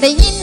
Ven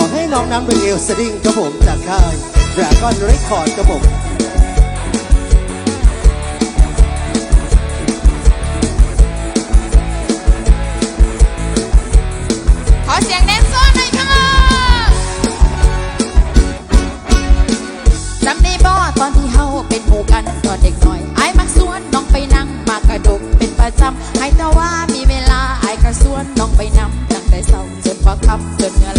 ต่อให้น้องน้ำเป็นเอลสดิ้งครับผมจากค่ายดราก้อนเรคคอร์ดครับผมขอเสียงแดนเซอร์หน่อยค่ะจำได้บ่ตอนที่เฮาเป็นหมู่กันตอนเด็กน้อยไอ้มักสวนน้องไปนั่งมากระดกเป็นประจำไอ้แต่ว่ามีเวลาไอ้กระสวนน้องไปนำตั้งแต่เช้าจนพอค่ำจนเงา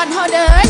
ก่อนเฮาเด้อ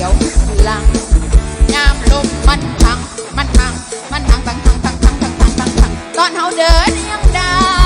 ียวหลังยามลมมันพัง มันพัง มันพังพังพังพังพังพังพังพังตอนเฮาเดินยังได้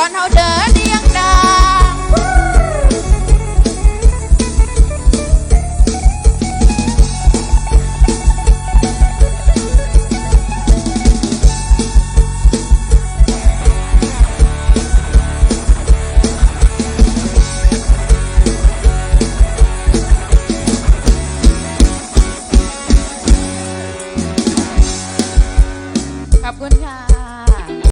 con hỗ trợ.